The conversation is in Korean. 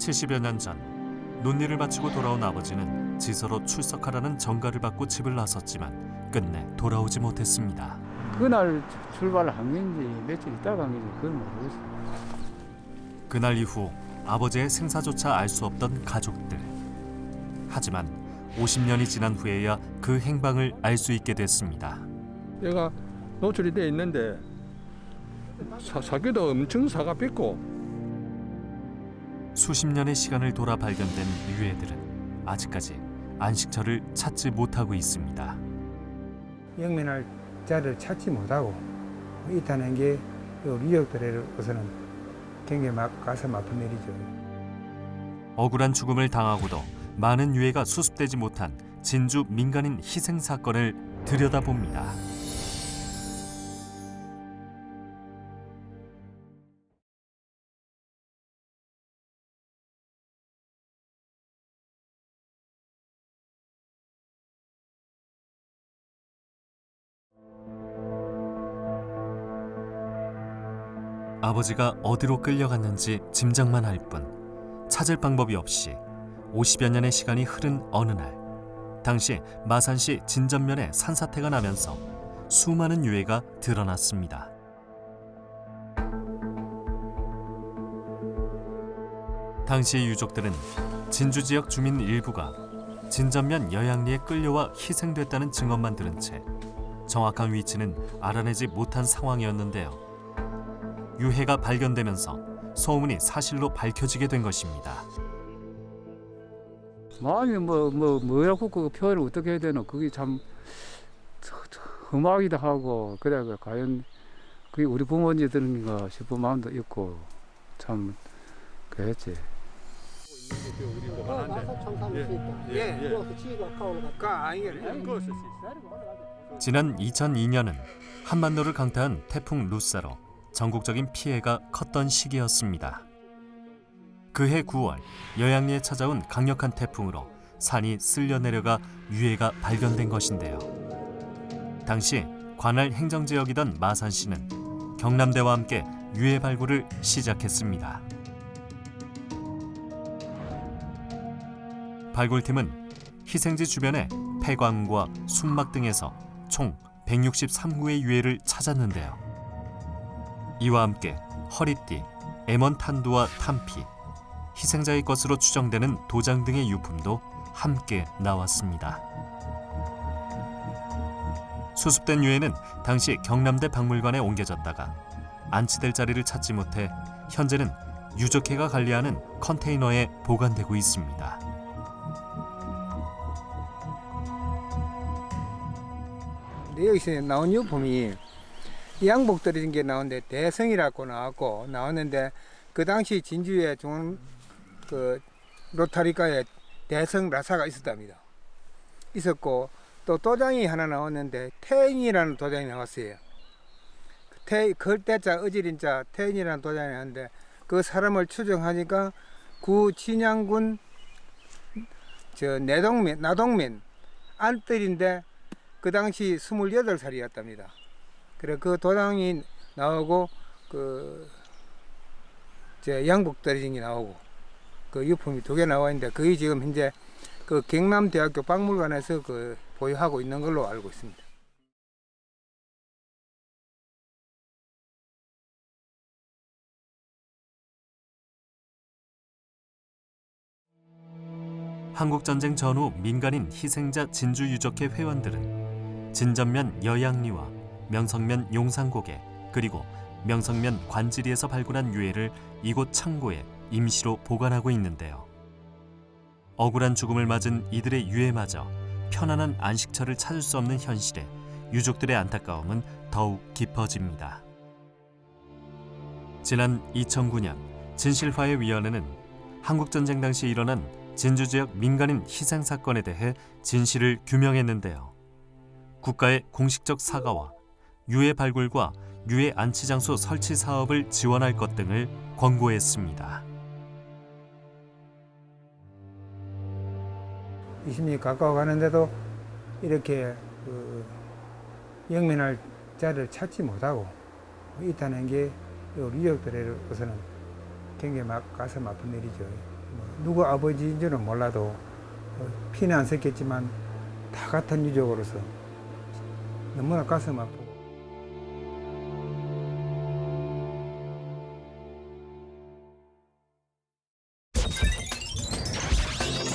70여 년 전 논일을 마치고 돌아온 아버지는 지서로 출석하라는 정가를 받고 집을 나섰지만 끝내 돌아오지 못했습니다. 그날 출발을 한 건지 며칠 있다가 한 건지 그걸 모르겠어. 그날 이후 아버지의 생사조차 알 수 없던 가족들. 하지만 50년이 지난 후에야 그 행방을 알 수 있게 됐습니다. 얘가 노출이 돼 있는데 사, 사기도 엄청 사가 삐고 수십 년의 시간을 돌아 발견된 유해들은 아직까지 안식처를 찾지 못하고 있습니다. 영민할 자를 찾지 못하고 있다는 게 유족들에서는 굉장히 막 가슴 아픈 일이죠. 억울한 죽음을 당하고도 많은 유해가 수습되지 못한 진주 민간인 희생 사건을 들여다봅니다. 아버지가 어디로 끌려갔는지 짐작만 할 뿐 찾을 방법이 없이 50여 년의 시간이 흐른 어느 날 당시 마산시 진전면에 산사태가 나면서 수많은 유해가 드러났습니다. 당시 유족들은 진주 지역 주민 일부가 진전면 여양리에 끌려와 희생됐다는 증언만 들은 채 정확한 위치는 알아내지 못한 상황이었는데요. 유해가 발견되면서 소문이 사실로 밝혀지게 된 것입니다. 마음이 뭐, 뭐, 뭐라고 그 표현을 어떻게 해야 되노? 그게 참 험하기도 하고, 그래, 그 과연 그게 우리 부모님들인가 싶은 마음도 있고, 참, 그랬지. 지난 2002년은 한반도를 강타한 태풍 루사로 전국적인 피해가 컸던 시기였습니다. 그해 9월 여양리에 찾아온 강력한 태풍으로 산이 쓸려 내려가 유해가 발견된 것인데요. 당시 관할 행정지역이던 마산시는 경남대와 함께 유해 발굴을 시작했습니다. 발굴팀은 희생지 주변의 폐광과 순막 등에서 총 163구의 유해를 찾았는데요. 이와 함께 허리띠, M1 탄두와 탄피, 희생자의 것으로 추정되는 도장 등의 유품도 함께 나왔습니다. 수습된 유해는 당시 경남대 박물관에 옮겨졌다가 안치될 자리를 찾지 못해 현재는 유적회가 관리하는 컨테이너에 보관되고 있습니다. 근데 여기서 나온 유품이 양복 떨어진 게 나오는데 대성이라고 나왔고 나왔는데 그 당시 진주에 중앙 그 로타리가에 대성 라사가 있었답니다. 있었고 또 도장이 하나 나왔는데 태인이라는 도장이 나왔어요. 태 걸대자 어지린자 태인이라는 도장이 나왔는데 그 사람을 추정하니까 구 진양군 저 내동면 나동면 안뜰인데 그 당시 28살이었답니다. 그래 그 도장이 나오고 그저 양복 떨어진 게 나오고 그 유품이 두 개 나와 있는데 그게 지금 현재 그 경남대학교 박물관에서 그 보유하고 있는 걸로 알고 있습니다. 한국전쟁 전후 민간인 희생자 진주유적회 회원들은 진전면 여양리와 명성면 용산고개 그리고 명성면 관지리에서 발굴한 유해를 이곳 창고에 임시로 보관하고 있는데요. 억울한 죽음을 맞은 이들의 유해마저 편안한 안식처를 찾을 수 없는 현실에 유족들의 안타까움은 더욱 깊어집니다. 지난 2009년 진실화해 위원회는 한국전쟁 당시 일어난 진주 지역 민간인 희생 사건에 대해 진실을 규명했는데요. 국가의 공식적 사과와 유해 발굴과 유해 안치 장소 설치 사업을 지원할 것 등을 권고했습니다. 20년이 가까워 가는데도 이렇게 그 영민할 자를 찾지 못하고 있다는 게 유족들에서는 굉장히 막 가슴 아픈 일이죠. 누구 아버지인지는 몰라도 어, 피는 안 섞였지만 다 같은 유족으로서 너무나 가슴 아프고